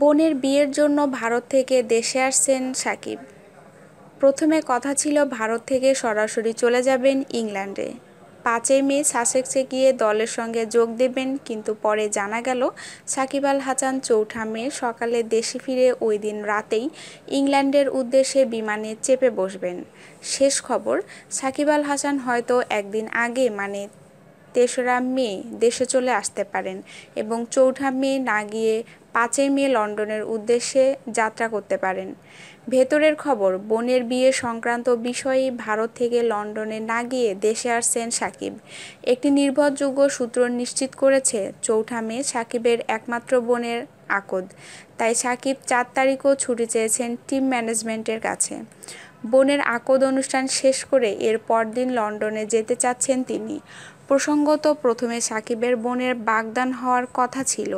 বোনের বিয়ের জন্য ভারত থেকে দেশে আসছেন সাকিব। প্রথমে কথা ছিল ভারত থেকে সরাসরি চলে যাবেন ইংল্যান্ডে। পাঁচই মে সাসেক্সে গিয়ে দলের সঙ্গে যোগ দেবেন, কিন্তু পরে জানা গেল, সাকিব আল হাসান চৌঠা মে সকালে দেশে ফিরে ওই দিন রাতেই ইংল্যান্ডের উদ্দেশ্যে বিমানে চেপে বসবেন। শেষ খবর, সাকিব আল হাসান হয়তো একদিন আগে মানে তেসরা মে দেশে চলে আসতে পারেন এবং চৌঠা মে না গিয়ে পাঁচই মে লন্ডনের উদ্দেশ্যে যাত্রা করতে পারেন। ভেতরের খবর, বোনের বিয়ে সংক্রান্ত বিষয়ে ভারত থেকে লন্ডনে না গিয়ে দেশে আসছেন সাকিব। একটি নির্ভরযোগ্য সূত্র নিশ্চিত করেছে, চৌঠা মে সাকিবের একমাত্র বোনের আকদ। তাই সাকিব চার তারিখও ছুটি চেয়েছেন টিম ম্যানেজমেন্টের কাছে। বোনের আকদ অনুষ্ঠান শেষ করে এর পরদিন লন্ডনে যেতে চাচ্ছেন তিনি। প্রসঙ্গত প্রথমে সাকিবের বোনের বাগদান হওয়ার কথা ছিল।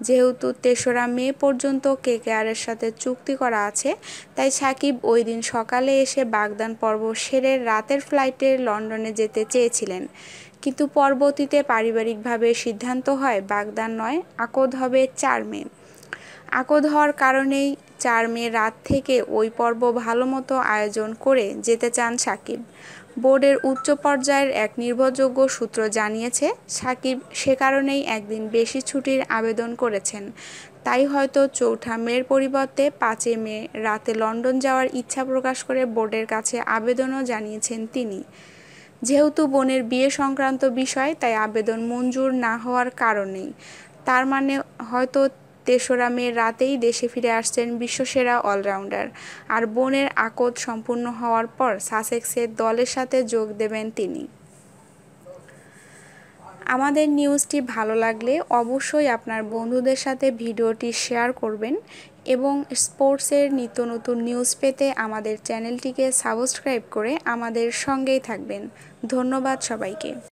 যেহেতু তেসরা মে পর্যন্ত কেকেআরের সাথে চুক্তি করা আছে, তাই সাকিব ওই দিন সকালে এসে বাগদান পর্ব সেরে রাতের ফ্লাইটে লন্ডনে যেতে চেয়েছিলেন। কিন্তু পরবর্তীতে পারিবারিকভাবে সিদ্ধান্ত হয় বাগদান নয়, আকদ হবে চার মে। আকদ হওয়ার কারণেই চার মে রাত থেকে ওই পর্ব ভালোমতো আয়োজন করে যেতে চান সাকিব। বোর্ডের উচ্চ পর্যায়ের এক নির্ভরযোগ্য সূত্র জানিয়েছে, সাকিব সে কারণেই একদিন বেশি ছুটির আবেদন করেছেন। তাই হয়তো চৌঠা মের পরিবর্তে পাঁচই মে রাতে লন্ডন যাওয়ার ইচ্ছা প্রকাশ করে বোর্ডের কাছে আবেদনও জানিয়েছেন তিনি। যেহেতু বোনের বিয়ে সংক্রান্ত বিষয়, তাই আবেদন মঞ্জুর না হওয়ার কারণেই। তার মানে হয়তো তেসরা মে রাতেই দেশে ফিরে আসছেন বিশ্বসেরা অলরাউন্ডার। আর বোনের আকদ সম্পূর্ণ হওয়ার পর সাসেক্সের দলের সাথে যোগ দেবেন তিনি। আমাদের নিউজটি ভালো লাগলে অবশ্যই আপনার বন্ধুদের সাথে ভিডিওটি শেয়ার করবেন এবং স্পোর্টসের নিত্য নতুন নিউজ পেতে আমাদের চ্যানেলটিকে সাবস্ক্রাইব করে আমাদের সঙ্গেই থাকবেন। ধন্যবাদ সবাইকে।